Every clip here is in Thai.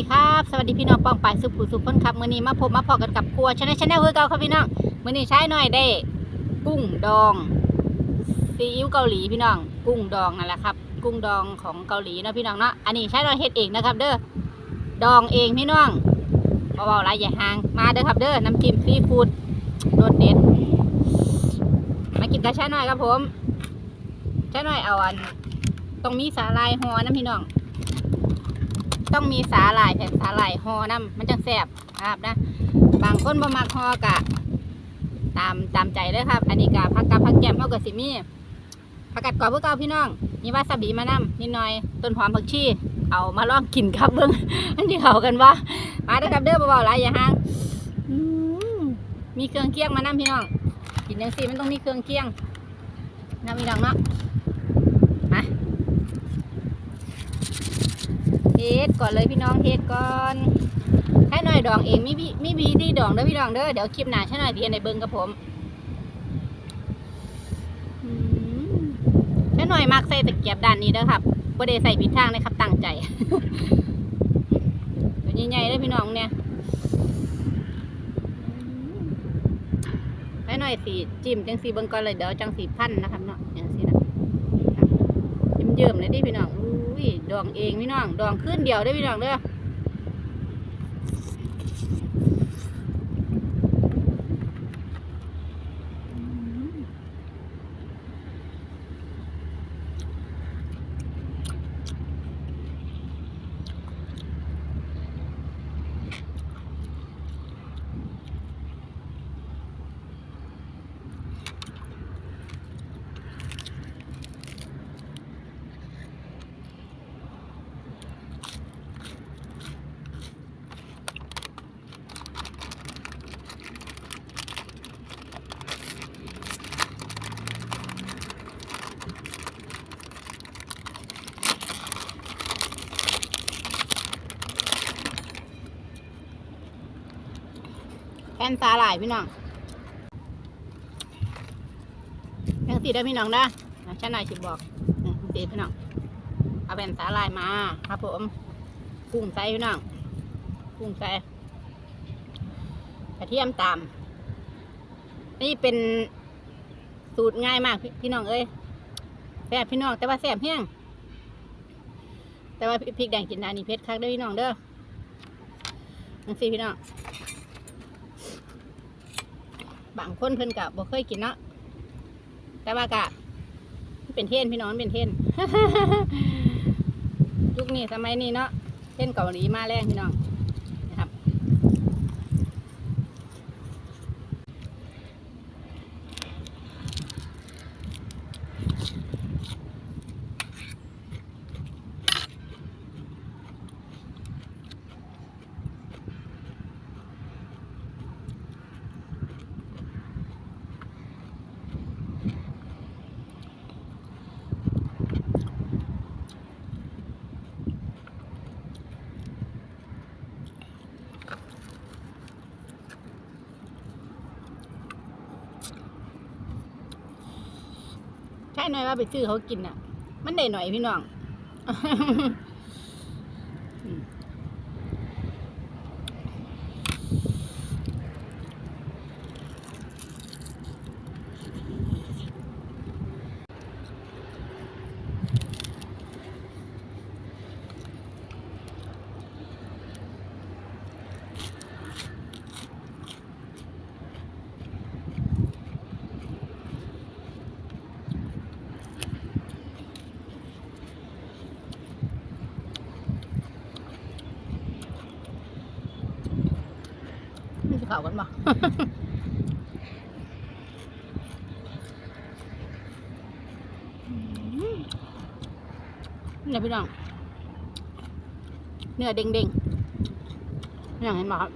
วัสดีครับสวัสดีพี่น้องป้องปายสุขุสุขคนครับมื้อนี้มาพบมาพอกันกับครัวชาแนลชาแนลคือเก่าครับพี่น้องมื้อนี้ใช้หน่อยได้ กุ้งดองซีอิ๊วเกาหลีพี่น้อง กุ้งดองนั่นแหละครับ กุ้งดองของเกาหลีเนาะพี่น้องเนาะอันนี้ใช้หน่อยเฮ็ดเองนะครับ เด้อดองเองพี่น้องเบาๆไรอย่าห่างมาเด้อครับ เด้อน้ำจิ้มซีฟู้ดรสเด็ดมากินกับชาหน่อยครับผมชาหน่อยเอาอันต้องมีสาลายหอนะพี่น้อง ต้องมีสาหร่ายแผ่นสาหร่ายห่อน้ำมันจังแซ่บครับนะ บางคนบ่มักห่อกะ ตามตามใจเลยครับ อันนี้กะผักกาดผักแก้มเฮาก็สิมีผักกาดกรอบเพื่อเก่าพี่น้อง มีวาซาบิมานำนิดหน่อยต้นหอมผักชีเอามาลองกินครับเบิ่งอันที่เขากันว่ามาเด้อครับเด้อเบาๆหลายอย่าห่างมีเครื่องเคียงมานำพี่น้องกินจังซี่มันต้องมีเครื่องเคียงนะพี่น้องเนาะ มา เทสก่อนเลยพี่น้องเทสก่อนให้หน่อยดองเองไมีวิมีวิธีดองเด้อพี่น้องเด้อเดี๋ยวคลิปหน้าใช่หน่อยเดียนในเบิ้งกับผมอืมใช่หน่อยมักใส่ตะเกียบด้านนี้เด้อครับบ่ได้ใส่ผิดทางนะครับตั้งใจตัวใหญ่ๆเด้อพี่น้องเนี่ยให้หน่อยสีจิ้มจังสีเบิ้งก่อนเลยเดี๋ยวจังสีพันนะครับเนาะจังสีนะ เยิ้มเลยดิพี่น้องอุ้ยดองเองพี่น้องดองขึ้นเดียวได้พี่น้องเด้อแผ่ นสาหร่ายพี่น้องยังสีได้พี่น้องนะนะฉันนายสิบบอกอืมสีพี่น้องเอาแผ่นสาหร่ายมาครับผมกุ้งใส่พี่น้องกุ้งใส่กระเทียมตามนี่เป็นสูตรง่ายมากพี่พี่น้องเอ้ยแซ่บพี่น้องแต่ว่าแซ่บแห้งแต่ว่าพริกแดงจินดานี่เผ็ดคักเด้พี่น้องเด้อนังสีพี่น้อง บางคนเพิ่นกะบ่เคยกินเนาะแต่ว่ากะเป็นเท่นพี่น้องเป็นเท่นยุคนี้สมัยนี้เนาะเท่นเกาหลีมาแรงพี่น้องนะครับ ใช่หน่อยว่าไปซื้อเขากินอะ มันได้หน่อยพี่น้อง ข่าวกันบ่เนี่ยพี่น้องเนื้อเด้งๆพี่างเห็นไหมครับ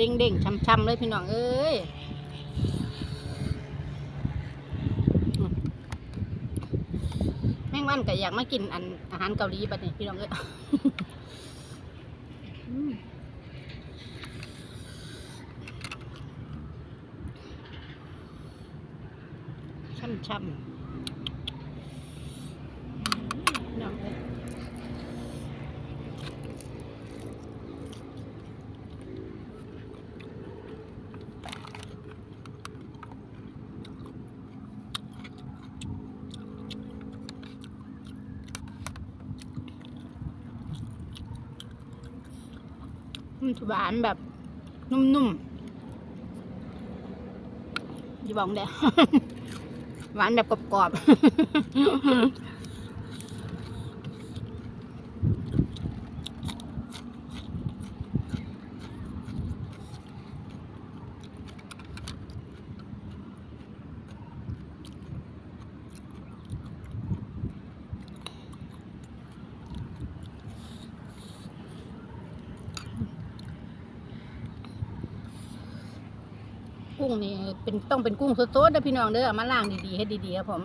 เด้งเด้งๆช่ำๆเลยพี่น้องเอ้ยแม่งวันก็อยากมากินอันอาหารเกาหลีบัดนี้พี่น้องเอ้ยช่ำๆพี่น้องเอ้ย มันหวานแบบนุ่มๆอย่าบอกเด้หวานแบบกรอบๆ กุ้งนี่เป็นต้องเป็นกุ้งสดๆนะพี่น้องเด้อเอามาล้างดีๆให้ดีๆครับผม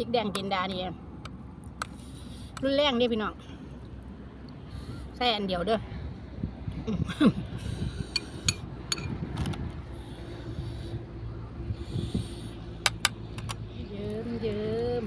พริกแดงจินดานี่รุ่นแรงเนี่ยพี่น้องใส่อันเดียวเด้อ เยิ้มเยิ้ม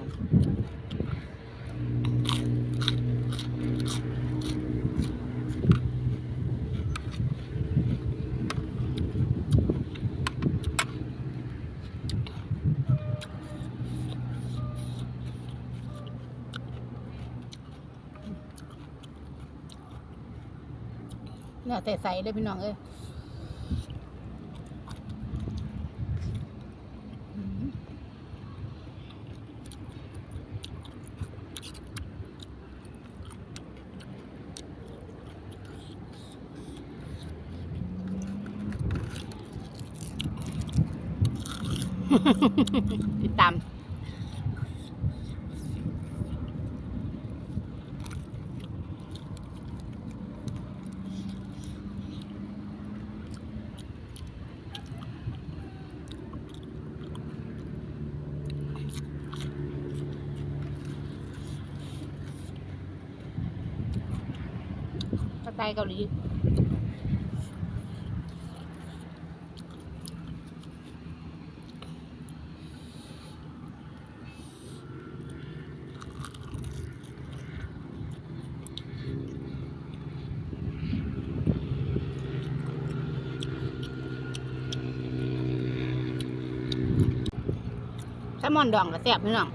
ตุ้งดองเนื้อแต่ใสเลยพี่น้องเอ้ย ติดตามสไตล์เกาหลี มอนดองก็แซ่บพี่น้อง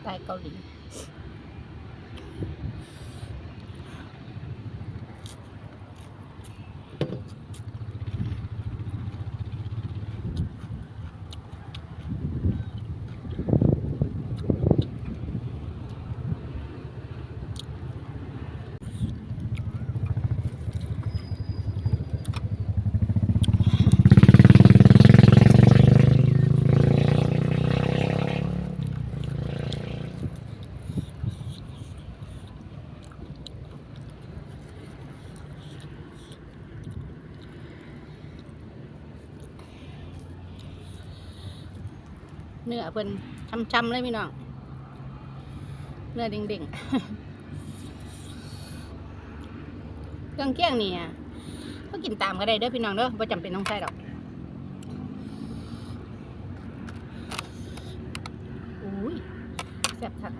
อ ไตล์เกาหลี เนื้อเพิ่นช้ำๆเลยพี่น้องเนื้อเด้งๆเครื่องเคียงนี่อะก็กินตามก็ได้เด้อพี่น้องเด้อบ่จำเป็นต้องใส่ดอกอุ้ยแซ่บคัก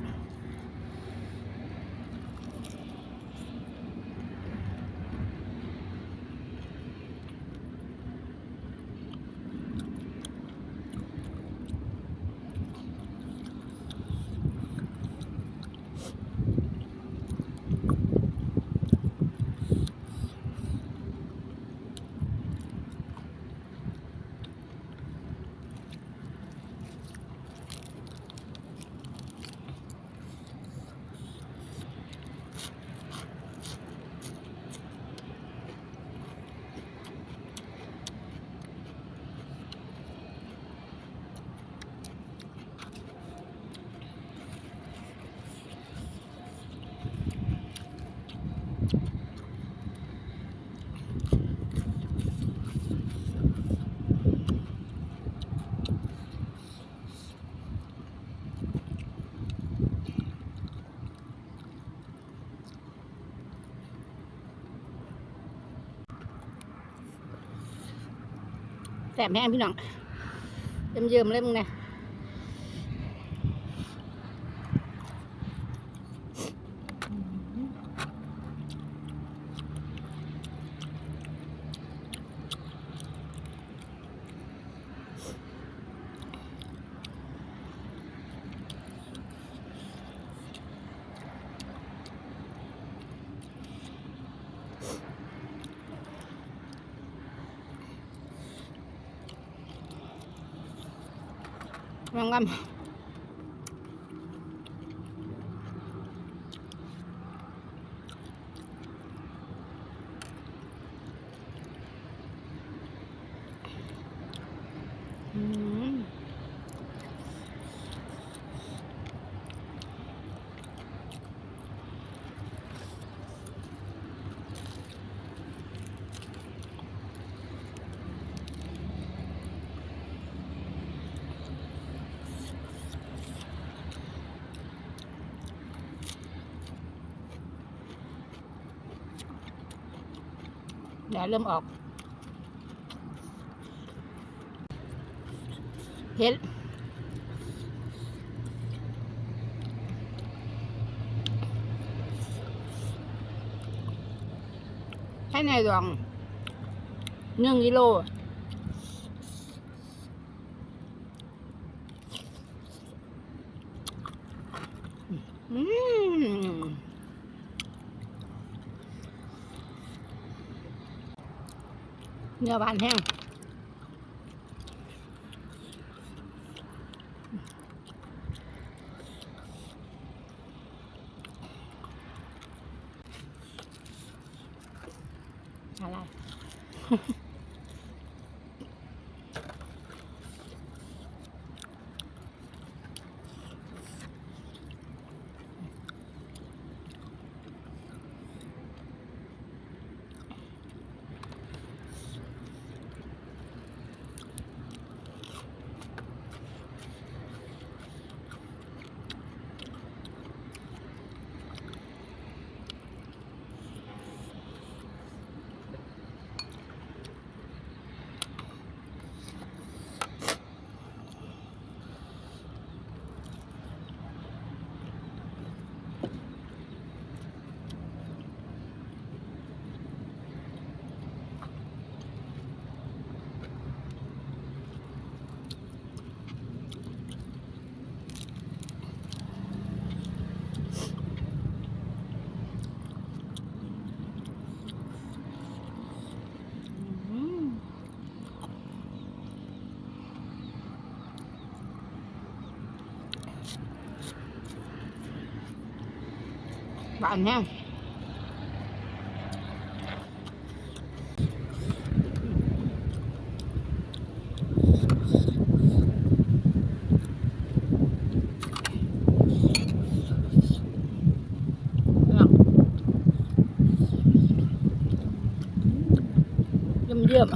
แซ่บแห้งพี่น้องเยิ้มๆเลยมึงเนี่ย งามงอืม เดี๋ยวเริ่มออกเผ็ดให้ในรองหนึ่งกิโลอืม เนื้อบา หวานแห้งเยี่ยมเยี่ยมๆ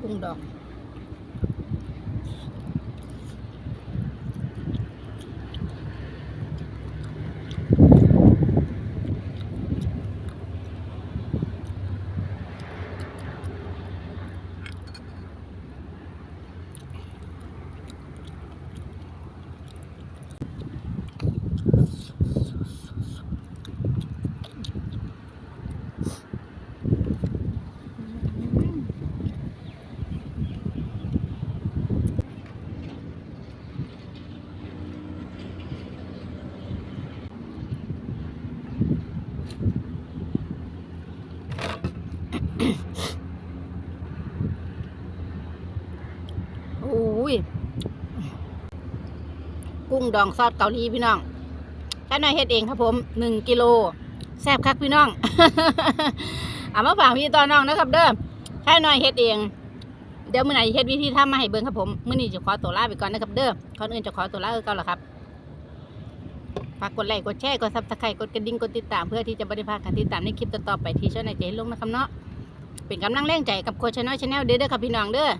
กุ้งดองโอ้ย กุ้งดองซอสเกาหลีพี่น้องถ้าน้อยเฮ็ดเองครับผมหนึ่งกิโลแซ่บคักพี่น้องเอามาฝากพี่ตอนน้องนะครับ เด้อถ้าน้อยเฮ็ดเอง เดี๋ยวเมื้อไหนเฮ็ดวิธีทำมาให้เบิ่งครับผมเมื้อนี้จะขอตัวลาไปก่อนนะครับเด้อก่อนอื่นจะขอตัวลาคือเก่าแล้วครับฝากกดไลค์กดแชร์กดซับสไครต์กดกระดิ่งกดติดตาม เพื่อที่จะบริพาการติดตามในคลิปต่อๆไปที่ช่องในเจลงนะครับเนาะเป็นกำลังแรงใจกับโคชแนลชาแนลด้อเด้อครับพี่น้องเด้อ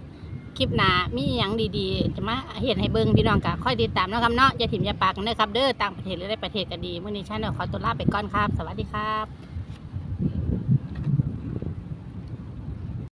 คลิปหน้ามีอย่างดีๆ จะมาเห็นให้เบิ้งพี่น้องกะค่อยติดตามนะครับเนาะอย่าถิ่มอย่าปากกันะครับ เด้อต่างประเทศหรือในประเทศก็ดีมื้อนี้ชาแนลขอตัวลาไปก่อนครับ สวัสดีครับ